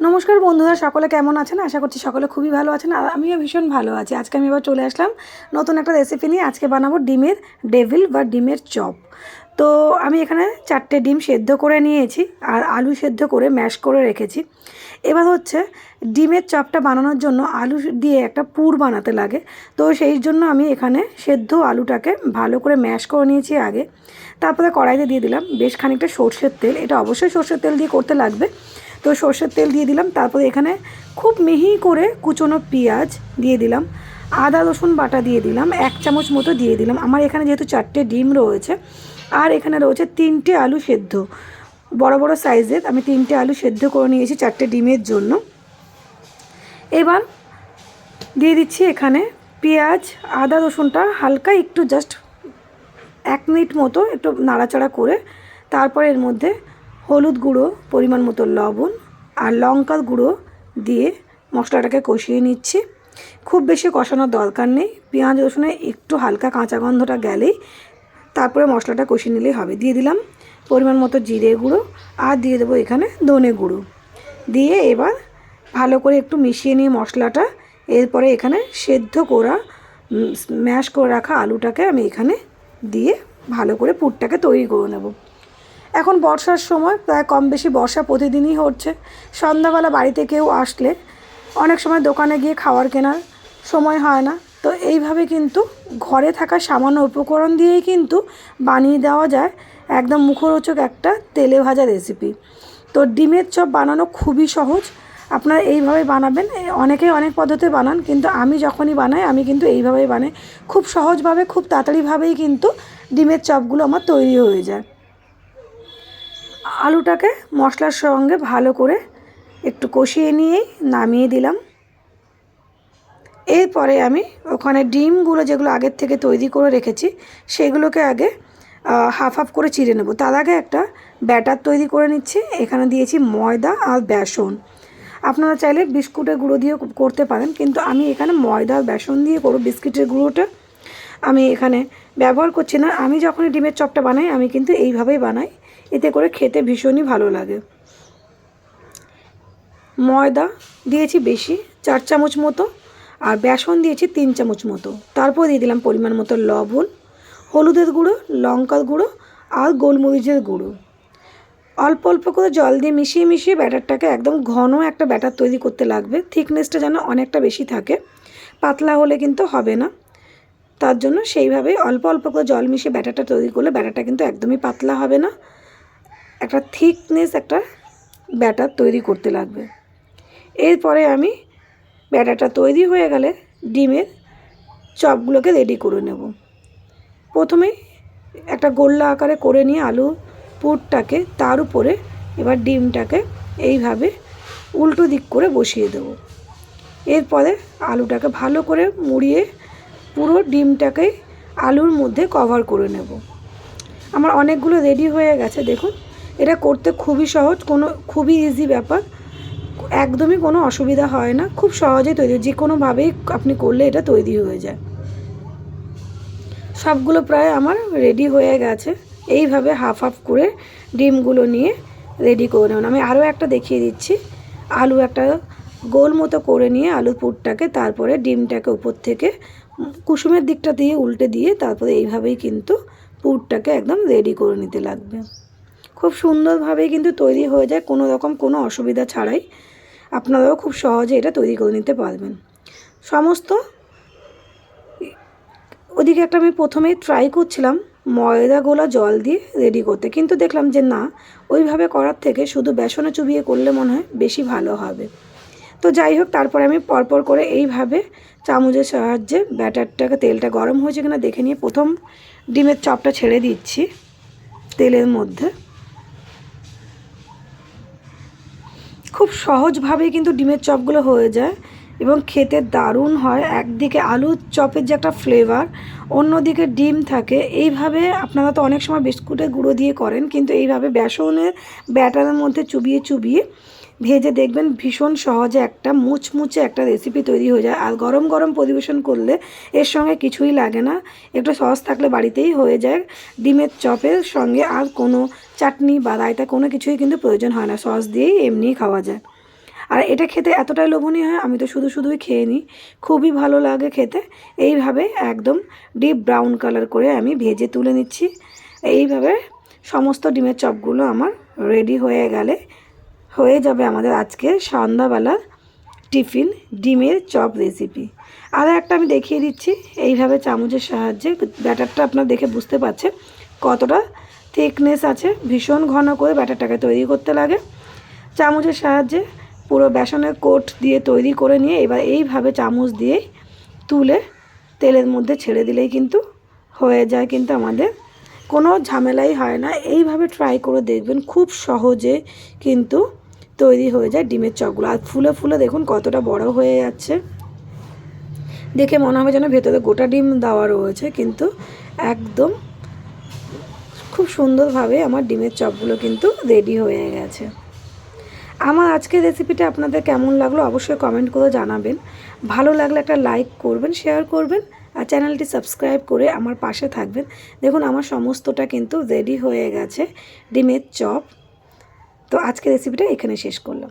নমস্কার বন্ধুরা, সকলে কেমন আছেন? আশা করছি সকলে খুবই ভালো আছেন আর আমিও ভীষণ ভালো আছি। আজকে আমি এবার চলে আসলাম নতুন একটা রেসিপি নিয়ে। আজকে বানাবো ডিমের ডেভিল বা ডিমের চপ। তো আমি এখানে চারটে ডিম সেদ্ধ করে নিয়েছি আর আলু সেদ্ধ করে ম্যাশ করে রেখেছি। এবার হচ্ছে ডিমের চপটা বানানোর জন্য আলু দিয়ে একটা পুর বানাতে লাগে। তো সেই জন্য আমি এখানে সেদ্ধ আলুটাকে ভালো করে ম্যাশ করে নিয়েছি আগে। তারপরে কড়াইতে দিয়ে দিলাম বেশ খানিকটা সর্ষের তেল। এটা অবশ্যই সর্ষের তেল দিয়ে করতে লাগবে। তো সর্ষের তেল দিয়ে দিলাম, তারপরে এখানে খুব মিহি করে কুচনো পেঁয়াজ দিয়ে দিলাম, আদা, রসুন বাটা দিয়ে দিলাম, এক চামচ মতো দিয়ে দিলাম। আমার এখানে যেহেতু চারটে ডিম রয়েছে, আর এখানে রয়েছে তিনটে আলু সেদ্ধ। বড় বড় সাইজের, আমি তিনটে আলু সেদ্ধ করে নিয়েছি চারটে ডিমের জন্য। এবার দিয়ে দিচ্ছি এখানে পেঁয়াজ, আদা, রসুনটা হালকা একটু জাস্ট এক মিনিট মতো একটু নাড়াচাড়া করে, তারপর এর মধ্যে হলুদ গুঁড়ো, পরিমাণ মতো লবণ আর লঙ্কার গুঁড়ো দিয়ে মশলাটাকে কষিয়ে নিচ্ছি। খুব বেশি কষানোর দরকার নেই। পেঁয়াজ, রসুনে একটু হালকা কাঁচা গন্ধটা গেলেই তারপরে মশলাটা কষিয়ে নিলেই হবে। দিয়ে দিলাম পরিমাণ মতো জিরে গুঁড়ো আর দিয়ে দেবো এখানে ধনে গুঁড়ো। দিয়ে এবার ভালো করে একটু মিশিয়ে নিয়ে মশলাটা, এরপরে এখানে সেদ্ধ করা ম্যাশ করে রাখা আলুটাকে আমি এখানে দিয়ে ভালো করে পুরটাকে তৈরি করে নেব। এখন বর্ষার সময় প্রায় কম বেশি বর্ষা প্রতিদিনই হচ্ছে। সন্ধ্যাবেলা বাড়িতে কেউ আসলে অনেক সময় দোকানে গিয়ে খাবার কেনার সময় হয় না। তো এইভাবে কিন্তু ঘরে থাকা সামান্য উপকরণ দিয়েই কিন্তু বানিয়ে দেওয়া যায় একদম মুখরোচক একটা তেলে ভাজা রেসিপি তো ডিমের চপ বানানো খুবই সহজ। আপনারা এইভাবে বানাবেন, অনেকেই অনেক পদ্ধতি বানান, কিন্তু আমি যখনই বানাই, আমি কিন্তু এইভাবেই বানাই। খুব সহজভাবে, খুব তাড়াতাড়িভাবেই কিন্তু ডিমের চপগুলো আমার তৈরি হয়ে যায়। আলুটাকে মশলার সঙ্গে ভালো করে একটু কষিয়ে নিয়েই নামিয়ে দিলাম। এরপরে আমি ওখানে ডিমগুলো যেগুলো আগের থেকে তৈরি করে রেখেছি, সেগুলোকে আগে হাফ হাফ করে চিড়ে নেব। তার আগে একটা ব্যাটার তৈরি করে নিচ্ছি। এখানে দিয়েছি ময়দা আর বেসন। আপনারা চাইলে বিস্কুটের গুঁড়ো দিয়েও করতে পারেন, কিন্তু আমি এখানে ময়দা আর বেসন দিয়ে করব বিস্কিটের গুঁড়োটা। আমি এখানে ব্যবহার করছি না। আমি যখনই ডিমের চপটা বানাই, আমি কিন্তু এইভাবেই বানাই। এতে করে খেতে ভীষণই ভালো লাগে। ময়দা দিয়েছি বেশি, চার চামচ মতো, আর বেসন দিয়েছি তিন চামচ মতো। তারপর দিয়ে দিলাম পরিমাণ মতো লবণ, হলুদের গুঁড়ো, লঙ্কার গুঁড়ো, আর গোলমরিচের গুঁড়ো। অল্প অল্প করে জল দিয়ে মিশিয়ে মিশিয়ে ব্যাটারটাকে একদম ঘন একটা ব্যাটার তৈরি করতে লাগবে। থিকনেসটা যেন অনেকটা বেশি থাকে। পাতলা হলে কিন্তু হবে না। তার জন্য সেইভাবেই অল্প অল্প করে জল মিশিয়ে ব্যাটারটা তৈরি করলে ব্যাটারটা কিন্তু একদমই পাতলা হবে না। একটা থিকনেস একটা ব্যাটার তৈরি করতে লাগবে। এরপরে আমি ব্যাটারটা তৈরি হয়ে গেলে ডিমের চপগুলোকে রেডি করে নেব। প্রথমেই একটা গোল্লা আকারে করে নিয়ে আলু পুরটাকে তার উপরে এবার ডিমটাকে এইভাবে উল্টো দিক করে বসিয়ে দেব। এরপরে আলুটাকে ভালো করে মুড়িয়ে পুরো ডিমটাকে আলুর মধ্যে কভার করে নেব। আমার অনেকগুলো রেডি হয়ে গেছে, দেখুন। এটা করতে খুবই সহজ, কোনো খুবই ইজি ব্যাপার। একদমই কোনো অসুবিধা হয় না, খুব সহজেই তৈরি যে কোনোভাবেই আপনি করলে এটা তৈরি হয়ে যায়। সবগুলো প্রায় আমার রেডি হয়ে গেছে। এইভাবে হাফ হাফ করে ডিমগুলো নিয়ে রেডি করে নেবেন আমি আরও একটা দেখিয়ে দিচ্ছি। আলু একটা গোল মতো করে নিয়ে আলু পুরটাকে তারপরে ডিমটাকে উপর থেকে কুসুমের দিকটা দিয়ে উল্টে দিয়ে তারপরে এইভাবেই কিন্তু পুরটাকে একদম রেডি করে নিতে লাগবে। খুব সুন্দরভাবেই কিন্তু তৈরি হয়ে যায়, কোনো রকম কোনো অসুবিধা ছাড়াই। আপনারাও খুব সহজে এটা তৈরি করে নিতে পারবেন। সমস্ত, ওদিকে একটা আমি প্রথমেই ট্রাই করছিলাম ময়দা গোলা জল দিয়ে রেডি করতে। কিন্তু দেখলাম যে না, ওইভাবে করার থেকে শুধু বেসনে চুবিয়ে করলে মনে হয় বেশি ভালো হবে। তো যাই হোক, তারপরে আমি পরপর করে এইভাবে চামচের সাহায্যে ব্যাটারটাকে, তেলটা গরম হয়েছে কিনা দেখে নিয়ে প্রথম ডিমের চপটা ছেড়ে দিচ্ছি তেলের মধ্যে। খুব সহজভাবে কিন্তু ডিমের চপগুলো হয়ে যায় এবং খেতে দারুণ হয়। একদিকে আলুর চপের যে একটা ফ্লেভার অন্যদিকে ডিম থাকে। এইভাবে আপনারা তো অনেক সময় বিস্কুটের গুঁড়ো দিয়ে করেন, কিন্তু এইভাবে বেসনের ব্যাটারের মধ্যে চুবিয়ে চুবিয়ে ভেজে দেখবেন ভীষণ সহজে একটা মুচমুচে একটা রেসিপি তৈরি হয়ে যায়। আর গরম গরম পরিবেশন করলে এর সঙ্গে কিছুই লাগে না। একটু সস থাকলে বাড়িতেই হয়ে যায়। ডিমের চপের সঙ্গে আর কোনো চাটনি বা রায়তা কোনো কিছুই কিন্তু প্রয়োজন হয় না। সস দিয়েই এমনিই খাওয়া যায়। আর এটা খেতে এতটাই লোভনীয় হয়, আমি তো শুধু শুধুই খেয়ে নিই। খুবই ভালো লাগে খেতে। এইভাবে একদম ডিপ ব্রাউন কালার করে আমি ভেজে তুলে নিচ্ছি। এইভাবে সমস্ত ডিমের চপগুলো আমার রেডি হয়ে গেলে হয়ে যাবে আমাদের আজকে সন্ধ্যাবেলার টিফিন ডিমের চপ রেসিপি আর একটা আমি দেখিয়ে দিচ্ছি, এইভাবে চামচের সাহায্যে ব্যাটারটা আপনার দেখে বুঝতে পারছেন কতটা থিকনেস আছে। ভীষণ ঘন করে ব্যাটারটাকে তৈরি করতে লাগে। চামচের সাহায্যে পুরো বেসনের কোট দিয়ে তৈরি করে নিয়ে এবার এইভাবে চামচ দিয়ে তুলে তেলের মধ্যে ছেড়ে দিলেই কিন্তু হয়ে যায় কিন্তু আমাদের। কোনো ঝামেলাই হয় না। এইভাবে ট্রাই করে দেখবেন, খুব সহজে কিন্তু তৈরি হয়ে যায় ডিমের চপগুলো। আর ফুলে ফুলে দেখুন কতটা বড় হয়ে যাচ্ছে। দেখে মনে হবে যেন ভেতরে গোটা ডিম দেওয়া রয়েছে, কিন্তু একদম খুব সুন্দরভাবে আমার ডিমের চপগুলো কিন্তু রেডি হয়ে গেছে। আমার আজকের রেসিপিটা আপনাদের কেমন লাগল অবশ্যই কমেন্ট করে জানাবেন। ভালো লাগলে একটা লাইক করবেন, শেয়ার করবেন, আর চ্যানেলটি সাবস্ক্রাইব করে আমার পাশে থাকবেন। দেখুন আমার সমস্তটা কিন্তু রেডি হয়ে গেছে। ডিমের চপ তো আজকের রেসিপিটা এখানে শেষ করলাম।